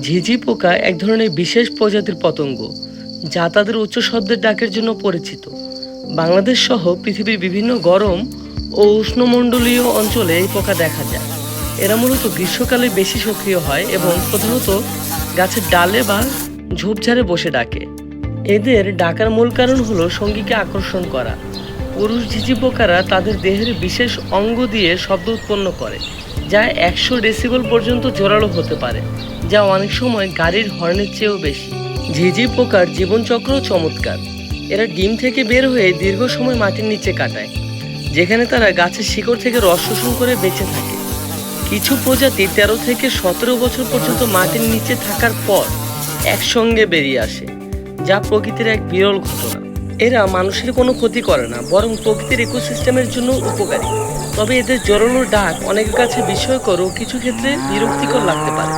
ঝিঝি পোকা এক ধরনের বিশেষ প্রজাতির পতঙ্গ, যা তাদের উচ্চ শব্দের ডাকের জন্য পরিচিত। বাংলাদেশ সহ পৃথিবীর বিভিন্ন গরম ও উষ্ণমণ্ডলীয় অঞ্চলে এই পোকা দেখা যায়। এরা মূলত গ্রীষ্মকালে বেশি সক্রিয় হয় এবং প্রধানত গাছের ডালে বা ঝোপঝাড়ে বসে ডাকে। এদের ডাকার মূল কারণ হলো সঙ্গীকে আকর্ষণ করা। পুরুষ ঝিঝি পোকারা তাদের দেহের বিশেষ অঙ্গ দিয়ে শব্দ উৎপন্ন করে, যা একশো ডেসিবল পর্যন্ত জোরালো হতে পারে, যা অনেক সময় গাড়ির হর্নের চেয়েও বেশি। ঝিঝি পোকার জীবনচক্র চমৎকার। এরা ডিম থেকে বের হয়ে দীর্ঘ সময় মাটির নিচে কাটায়, যেখানে তারা গাছের শিকড় থেকে রস শোষণ করে বেঁচে থাকে। কিছু প্রজাতি তেরো থেকে সতেরো বছর পর্যন্ত মাটির নিচে থাকার পর একসঙ্গে বেরিয়ে আসে, যা প্রকৃতির এক বিরল ঘটনা। এরা মানুষের কোনো ক্ষতি করে না, বরং প্রকৃতির ইকোসিস্টেমের জন্য উপকারী। তবে এদের জোরালো ডাক অনেকের কাছে বিস্ময়কর ও কিছু ক্ষেত্রে বিরক্তিকর লাগতে পারে।